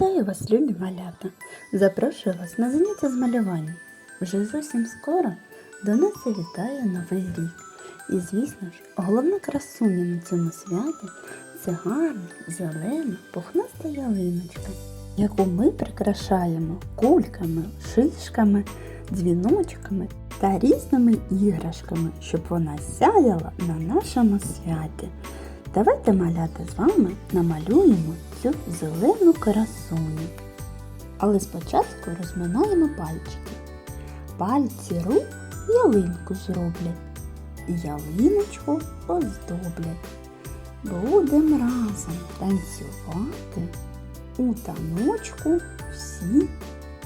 Вітаю вас, любі малята! Запрошую вас на заняття з малювання. Вже зовсім скоро до нас завітає новий рік. І, звісно ж, головна красуня на цьому святі це гарна, зелена, пухнаста ялиночка, яку ми прикрашаємо кульками, шишками, дзвіночками та різними іграшками, щоб вона сяяла на нашому святі. Давайте малята з вами намалюємо цю зелену красуню. Але спочатку розминаємо пальчики. Пальці рук ялинку зроблять, ялиночку оздоблять. Будем разом танцювати, у таночку всі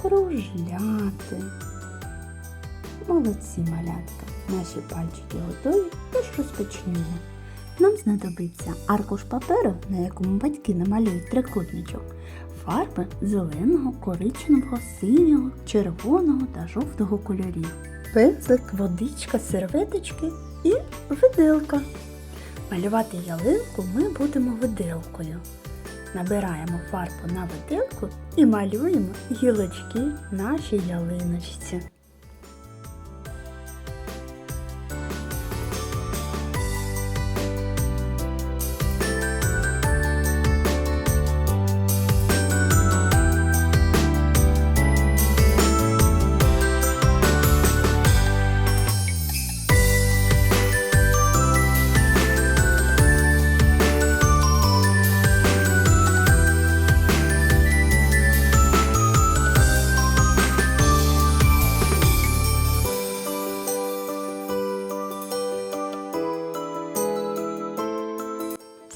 кружляти. Молодці малятка, наші пальчики готові, тож розпочнімо. Нам знадобиться аркуш паперу, на якому батьки намалюють трикутничок, фарби зеленого, коричневого, синього, червоного та жовтого кольорів, пензлик, водичка, серветочки і виделка. Малювати ялинку ми будемо виделкою. Набираємо фарбу на виделку і малюємо гілочки нашій ялиночці.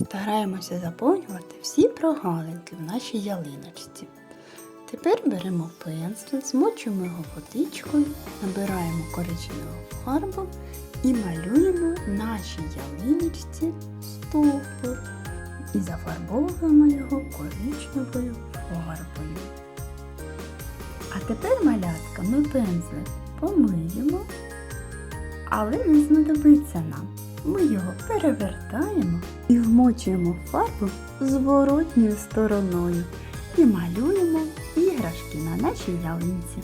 Стараємося заповнювати всі прогалинки в нашій ялиночці. Тепер беремо пензлик, змочуємо його водичкою, набираємо коричневу фарбу і малюємо нашій ялиночці стовбур. І зафарбовуємо його коричневою фарбою. А тепер, малятка, ми пензлик помиємо, але не знадобиться нам. Ми його перевертаємо і вмочуємо фарбу зворотньою стороною і малюємо іграшки на нашій ялинці.